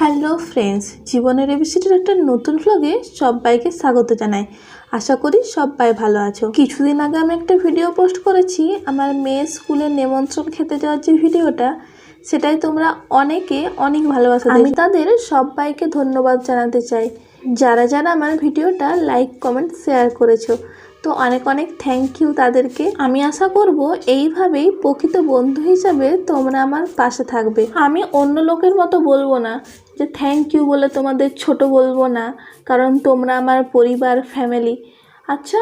Hello friends, জীবনের এবিসিটির একটা নতুন ভ্লগে সবাইকে স্বাগত জানাই। আশা করি সবাই ভালো আছো। কিছুদিন আগে আমি একটা ভিডিও পোস্ট করেছি, আমার মেয়ের স্কুলে নেমন্ত্রণ খেতে যাওয়ার যে ভিডিওটা সেটাই তোমরা অনেকে অনেক ভালোবাসা আমি তাদের সবাইকে ধন্যবাদ জানাতে চাই। যারা যারা আমার ভিডিওটা লাইক কমেন্ট শেয়ার করেছ তো অনেক অনেক থ্যাংক ইউ তাদেরকে। আমি আশা করব এইভাবেই প্রকৃত বন্ধু হিসাবে তোমরা আমার পাশে থাকবে। আমি অন্য লোকের মতো বলব না যে থ্যাংক ইউ বলে তোমাদের ছোট বলব না, কারণ তোমরা আমার পরিবার ফ্যামিলি আচ্ছা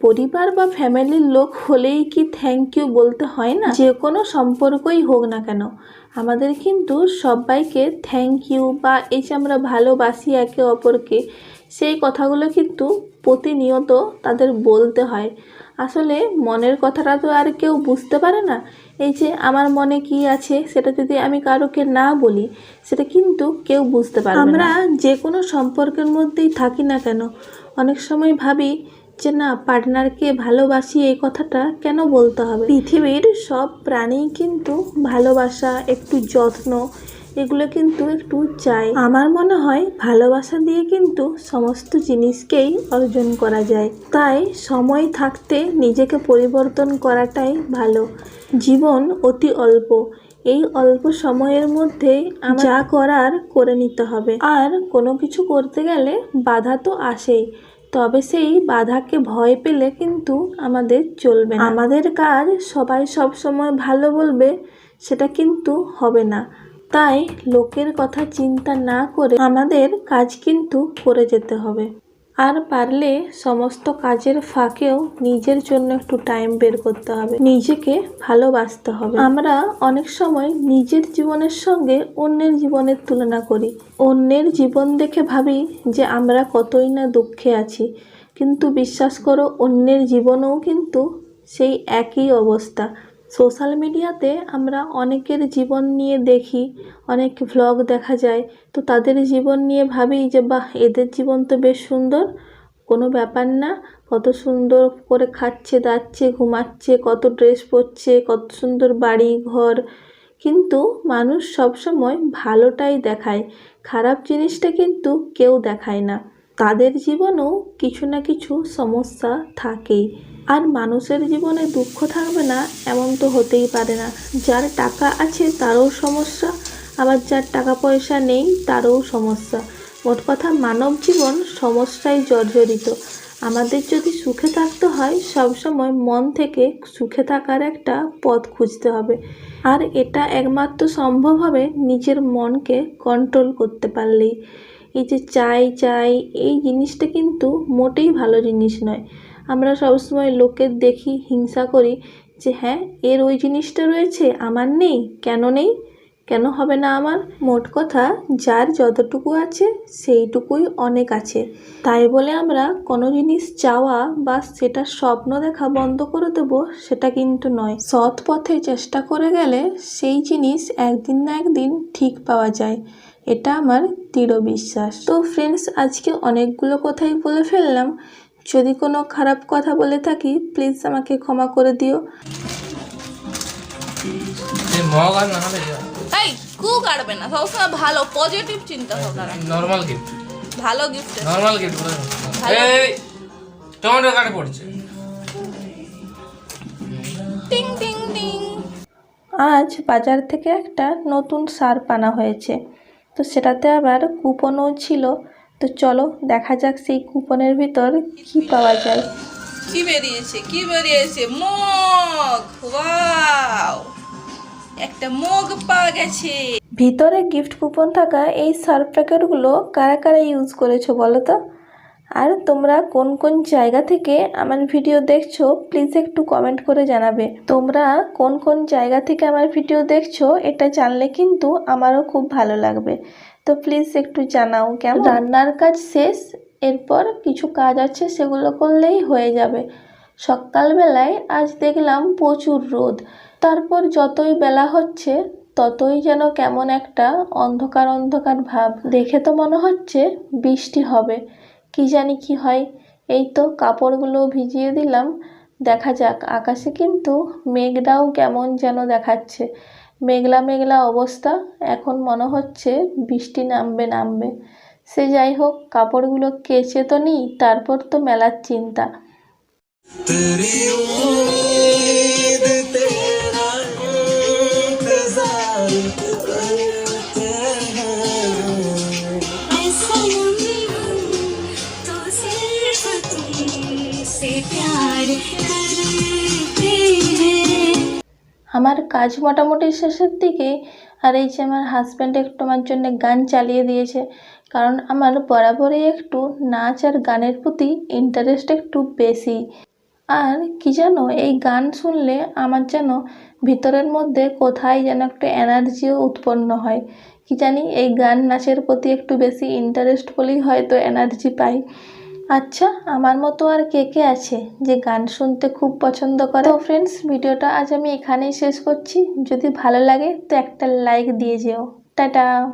পরিবার বা ফ্যামিলির লোক হলেই কি থ্যাংক ইউ বলতে হয় না? যে কোনো সম্পর্কই হোক না কেন। আমাদের কিন্তু সবাইকে থ্যাংক ইউ বা এই যে আমরা ভালোবাসি একে অপরকে সেই কথাগুলো কিন্তু প্রতিনিয়ত তাদের বলতে হয়। আসলে মনের কথাটা তো আর কেউ বুঝতে পারে না। এই যে আমার মনে কি আছে সেটা যদি আমি কারোকে না বলি, সেটা কিন্তু কেউ বুঝতে পারবে আমরা যে কোনো সম্পর্কের মধ্যেই থাকি না কেন? অনেক সময় ভাবি যে না, পার্টনারকে ভালোবাসি এই কথাটা কেন বলতে হবে? পৃথিবীর সব প্রাণী কিন্তু ভালোবাসা, একটু যত্ন এগুলো কিন্তু একটু চাই। আমার মনে হয় ভালোবাসা দিয়ে কিন্তু সমস্ত জিনিসকেই অর্জন করা যায়। তাই সময় থাকতে নিজেকে পরিবর্তন করাটাই ভালো। জীবন অতি অল্প। এই অল্প সময়ের মধ্যেই আম- যা করার করে নিতে হবে। আর কোনো কিছু করতে গেলে বাধা তো আসেই। তবে সেই বাধাকে ভয় পেলে কিন্তু আমাদের চলবে আমাদের কাজ সবাই সব সময় ভালো বলবে, সেটা কিন্তু হবে না। তাই লোকের কথা চিন্তা না করে আমাদের কাজ কিন্তু করে যেতে হবে। আর পারলে সমস্ত কাজের ফাঁকেও নিজের জন্য একটু টাইম বের করতে হবে। নিজেকে ভালোবাসতে হবে। আমরা অনেক সময় নিজের জীবনের সঙ্গে অন্যের জীবনের তুলনা করি। অন্যের জীবন দেখে ভাবি যে আমরা কতই না দুঃখে আছি। কিন্তু বিশ্বাস করো, অন্যের জীবনেও কিন্তু সেই একই অবস্থা। সোশ্যাল মিডিয়াতে আমরা অনেকের জীবন নিয়ে দেখি, অনেক ভ্লগ দেখা যায়। তো তাদের জীবন নিয়ে ভাবি যে, বাহ, এদের জীবন তো বেশ সুন্দর। কোনো ব্যাপার না, কত সুন্দর করে খাচ্ছে, দাচ্ছে, ঘুমাচ্ছে, কত ড্রেস পরছে, কত সুন্দর বাড়ি, ঘর। কিন্তু মানুষ সবসময় ভালোটাই দেখায়। খারাপ জিনিসটা কিন্তু কেউ দেখায় না। তাদের জীবনেও কিছু না কিছু সমস্যা থাকেই। আর মানুষের জীবনে দুঃখ থাকবে না, এমন তো হতেই পারে না। যার টাকা আছে তারও সমস্যা, আবার যার টাকা পয়সা নেই তারও সমস্যা। মোট কথা, মানব জীবন সমস্যায় জর্জরিত। আমাদের যদি সুখে থাকতে হয়, সবসময় মন থেকে সুখে থাকার একটা পথ খুঁজতে হবে। আর এটা একমাত্র সম্ভব হবে নিজের মনকে কন্ট্রোল করতে পারলেই। এই যে চাই চাই, এই জিনিসটা কিন্তু মোটেই ভালো জিনিস নয়। আমরা সবসময় লোকের দেখি, হিংসা করি যে হ্যাঁ এর ওই জিনিসটা রয়েছে, আমার নেই, কেন নেই? কেন হবে না আমার? মোট কথা, যার যতটুকু আছে, সেইটুকুই অনেক আছে। তাই বলে আমরা কোনো জিনিস চাওয়া বা সেটা স্বপ্ন দেখা বন্ধ করে দেব, সেটা কিন্তু নয়। সৎ পথে চেষ্টা করে গেলে সেই জিনিস একদিন না একদিন ঠিক পাওয়া যায়। এটা আমার দৃঢ় বিশ্বাস। তো ফ্রেন্ডস আজকে অনেকগুলো কথাই বলে ফেললাম। যদি কোনো খারাপ কথা বলে থাকি প্লিজ আমাকে ক্ষমা করে দিও। মগ আর না হলে এই কু কাটবে না। সবসময় ভালো পজিটিভ চিন্তা ভাবনা রাখ। গিফট ভালো গিফট নর্মাল গিফট এই টমেটো কাটে পড়ছে। টিং টিং টিং আজ বাজার থেকে একটা নতুন সার আনা হয়েছে। তো সেটাতে আবার কুপনও ছিল। তো চলো দেখা যাক সেই কুপনের ভিতর কি পাওয়া যায়। কি বেরিয়েছে কি বেরিয়েছে? মগ! ওয়াও! একটা মগ পাওয়া গেছে। ভিতরে গিফট কুপন থাকা এই সার্ফ প্যাকেটগুলো কারা কারা ইউজ করেছ বলো তো? আর তোমরা কোন কোন জায়গা থেকে আমার ভিডিও দেখছ প্লিজ একটু কমেন্ট করে জানাবে। তোমরা কোন কোন জায়গা থেকে আমার ভিডিও দেখছ, এটা জানলে কিন্তু আমারও খুব ভালো লাগবে। তো প্লিজ একটু জানাও কেমন? রান্নার কাজ শেষ, এরপর কিছু কাজ আছে, সেগুলো করলেই হয়ে যাবে। সকালবেলায় আজ দেখলাম প্রচুর রোদ। তারপর যতই বেলা হচ্ছে, ততই যেন কেমন একটা অন্ধকার অন্ধকার ভাব। দেখে তো মনে হচ্ছে বৃষ্টি হবে। কি জানি কি হয়। এই তো কাপড়গুলো ভিজিয়ে দিলাম। দেখা যাক, আকাশে কিন্তু মেঘটাও কেমন যেন দেখাচ্ছে। মেঘলা মেঘলা অবস্থা, এখন মনে হচ্ছে বৃষ্টি নামবে নামবে। সে যাই হোক, কাপড়গুলো কেচে তো নিই, তারপর তো মেলার চিন্তা। আমার কাজ মোটামুটি শেষের দিকে আর এই যে আমার হাজব্যান্ড একটু আমার জন্য গান চালিয়ে দিয়েছে। কারণ আমার বরাবরই একটু নাচ আর গানের প্রতি ইন্টারেস্ট একটু বেশি। আর কি জানো, এই গান শুনলে আমার যেন ভিতরের মধ্যে কোথায় যেন একটা এনার্জিও উৎপন্ন হয়। কি জানি, এই গান নাচের প্রতি একটু বেশি ইন্টারেস্ট বলেই হয়তো এনার্জি পাই। আচ্ছা আমার মতো আর কে কে আছে যে গান শুনতে খুব পছন্দ করে? তো ফ্রেন্ডস ভিডিওটা আজ আমি এখানেই শেষ করছি। যদি ভালো লাগে তো একটা লাইক দিয়ে যেও। টাটা!